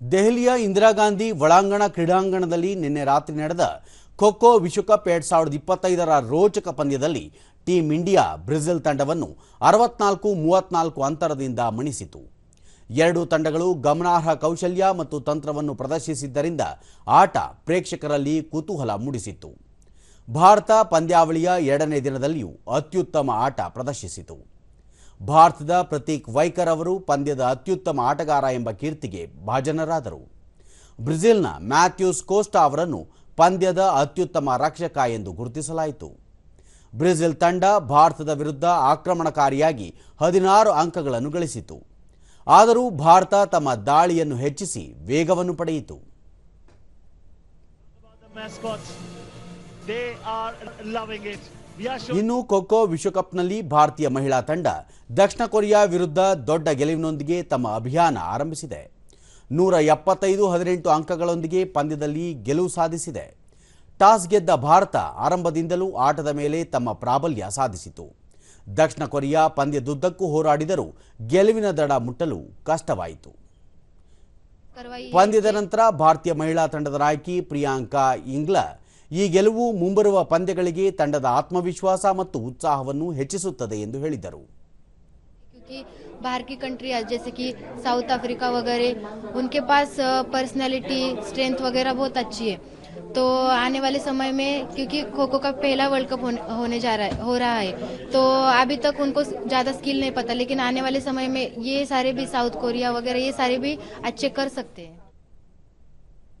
ದೆಹಲಿಯ ಇಂದಿರಾ ಗಾಂಧಿ ಒಳಾಂಗಣ ಕ್ರೀಡಾಂಗಣದಲ್ಲಿ ನಿನ್ನೆ ರಾತ್ರಿ ನಡೆದ ಖೋಖೋ ವಿಶ್ವಕಪ್ ಎರಡ್ ಸಾವಿರದ ಇಪ್ಪತ್ತೈದರ ರೋಚಕ ಪಂದ್ಯದಲ್ಲಿ ಟೀಂ ಇಂಡಿಯಾ ಬ್ರೆಜಿಲ್ ತಂಡವನ್ನು ಅರವತ್ನಾಲ್ಕು, ಮೂವತ್ನಾಲ್ಕು ಅಂತರದಿಂದ ಮಣಿಸಿತು. ಎರಡೂ ತಂಡಗಳು ಗಮನಾರ್ಹ ಕೌಶಲ್ಯ ಮತ್ತು ತಂತ್ರವನ್ನು ಪ್ರದರ್ಶಿಸಿದ್ದರಿಂದ ಆಟ ಪ್ರೇಕ್ಷಕರಲ್ಲಿ ಕುತೂಹಲ ಮೂಡಿಸಿತ್ತು. ಭಾರತ ಪಂದ್ಯಾವಳಿಯ ಎರಡನೇ ದಿನದಲ್ಲಿಯೂ ಅತ್ಯುತ್ತಮ ಆಟ ಪ್ರದರ್ಶಿಸಿತು. ಭಾರತದ ಪ್ರತೀಕ್ ವೈಕರ್ ಅವರು ಪಂದ್ಯದ ಅತ್ಯುತ್ತಮ ಆಟಗಾರ ಎಂಬ ಕೀರ್ತಿಗೆ ಭಾಜನರಾದರು. ಬ್ರೆಜಿಲ್ನ ಮ್ಯಾಥ್ಯೂಸ್ ಕೋಸ್ಟಾ ಅವರನ್ನು ಪಂದ್ಯದ ಅತ್ಯುತ್ತಮ ರಕ್ಷಕ ಎಂದು ಗುರುತಿಸಲಾಯಿತು. ಬ್ರೆಜಿಲ್ ತಂಡ ಭಾರತದ ವಿರುದ್ಧ ಆಕ್ರಮಣಕಾರಿಯಾಗಿ ಹದಿನಾರು ಅಂಕಗಳನ್ನು ಗಳಿಸಿತು. ಆದರೂ ಭಾರತ ತಮ್ಮ ದಾಳಿಯನ್ನು ಹೆಚ್ಚಿಸಿ ವೇಗವನ್ನು ಪಡೆಯಿತು. ಇನ್ನು ಖೋಖೋ ವಿಶ್ವಕಪ್ನಲ್ಲಿ ಭಾರತೀಯ ಮಹಿಳಾ ತಂಡ ದಕ್ಷಿಣ ಕೊರಿಯಾ ವಿರುದ್ಧ ದೊಡ್ಡ ಗೆಲುವಿನೊಂದಿಗೆ ತಮ್ಮ ಅಭಿಯಾನ ಆರಂಭಿಸಿದೆ. ನೂರ ಎಪ್ಪತ್ತೈದು ಹದಿನೆಂಟು ಅಂಕಗಳೊಂದಿಗೆ ಪಂದ್ಯದಲ್ಲಿ ಗೆಲುವು ಸಾಧಿಸಿದೆ. ಟಾಸ್ ಗೆದ್ದ ಭಾರತ ಆರಂಭದಿಂದಲೂ ಆಟದ ಮೇಲೆ ತಮ್ಮ ಪ್ರಾಬಲ್ಯ ಸಾಧಿಸಿತು. ದಕ್ಷಿಣ ಕೊರಿಯಾ ಪಂದ್ಯದುದ್ದಕ್ಕೂ ಹೋರಾಡಿದರೂ ಗೆಲುವಿನ ದಡ ಮುಟ್ಟಲು ಕಷ್ಟವಾಯಿತು. ಪಂದ್ಯದ ನಂತರ ಭಾರತೀಯ ಮಹಿಳಾ ತಂಡದ ನಾಯಕಿ ಪ್ರಿಯಾಂಕಾ ಇಂಗ್ಲ ಈ ಗೆಲುವು ಮುಂಬರುವ ಪಂದ್ಯಗಳಿಗೆ ತಂಡದ ಆತ್ಮವಿಶ್ವಾಸ ಮತ್ತು ಉತ್ಸಾಹವನ್ನು ಹೆಚ್ಚಿಸುತ್ತದೆ ಎಂದು ಹೇಳಿದರು क्योंकि बाहर की कंट्री जैसे कि साउथ अफ्रीका वगैरह उनके पास पर्सनालिटी स्ट्रेंथ वगैरह बहुत अच्छी है तो आने वाले समय में क्योंकि खो खो का पहला वर्ल्ड कप होने, होने जा रहा है हो रहा है तो अभी तक उनको ज़्यादा स्किल नहीं पता लेकिन आने वाले समय में ये सारे भी साउथ कोरिया वगैरह ये सारे भी अच्छे कर सकते हैं